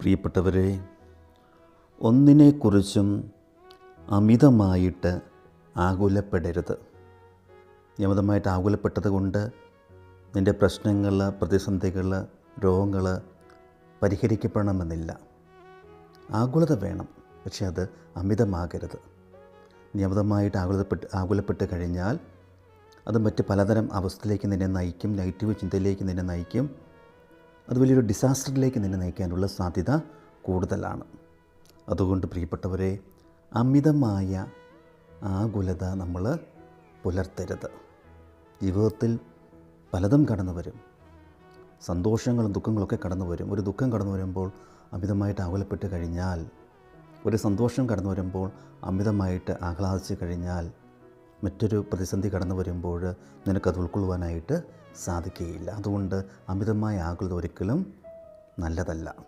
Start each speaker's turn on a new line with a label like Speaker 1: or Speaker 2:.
Speaker 1: പ്രിയപ്പെട്ടവരെ ഒന്നിനെക്കുറിച്ചും അമിതമായിട്ട് ആകുലപ്പെടരുത്. നിയമിതമായിട്ട് ആകുലപ്പെട്ടത് കൊണ്ട് നിന്റെ പ്രശ്നങ്ങൾ പ്രതിസന്ധികൾ രോഗങ്ങൾ പരിഹരിക്കപ്പെടണമെന്നില്ല. ആകുലത വേണം പക്ഷെ അത് അമിതമാകരുത്. നിയമിതമായിട്ട് ആകുലപ്പെട്ട് ആകുലപ്പെട്ട് കഴിഞ്ഞാൽ അത് മറ്റ് പലതരം അവസ്ഥയിലേക്ക് നിന്നെ നയിക്കും നെഗറ്റീവ് ചിന്തയിലേക്ക് നിന്നെ നയിക്കും. അത് വലിയൊരു ഡിസാസ്റ്ററിലേക്ക് നിന്നെ നയിക്കാനുള്ള സാധ്യത കൂടുതലാണ്. അതുകൊണ്ട് പ്രിയപ്പെട്ടവരെ അമിതമായ ആകുലത നമ്മൾ പുലർത്തരുത്. ജീവിതത്തിൽ പലതും കടന്നു വരും. സന്തോഷങ്ങളും ദുഃഖങ്ങളൊക്കെ കടന്നു വരും. ഒരു ദുഃഖം കടന്നു വരുമ്പോൾ അമിതമായിട്ട് ആകുലപ്പെട്ട് കഴിഞ്ഞാൽ ഒരു സന്തോഷം കടന്നു വരുമ്പോൾ അമിതമായിട്ട് ആഹ്ലാദിച്ച് കഴിഞ്ഞാൽ മറ്റൊരു പ്രതിസന്ധി കടന്നു വരുമ്പോൾ നിനക്കത് ഉൾക്കൊള്ളുവാനായിട്ട് സാധിക്കുകയില്ല. അതുകൊണ്ട് അമിതമായ ആകുലത ഒരിക്കലും നല്ലതല്ല.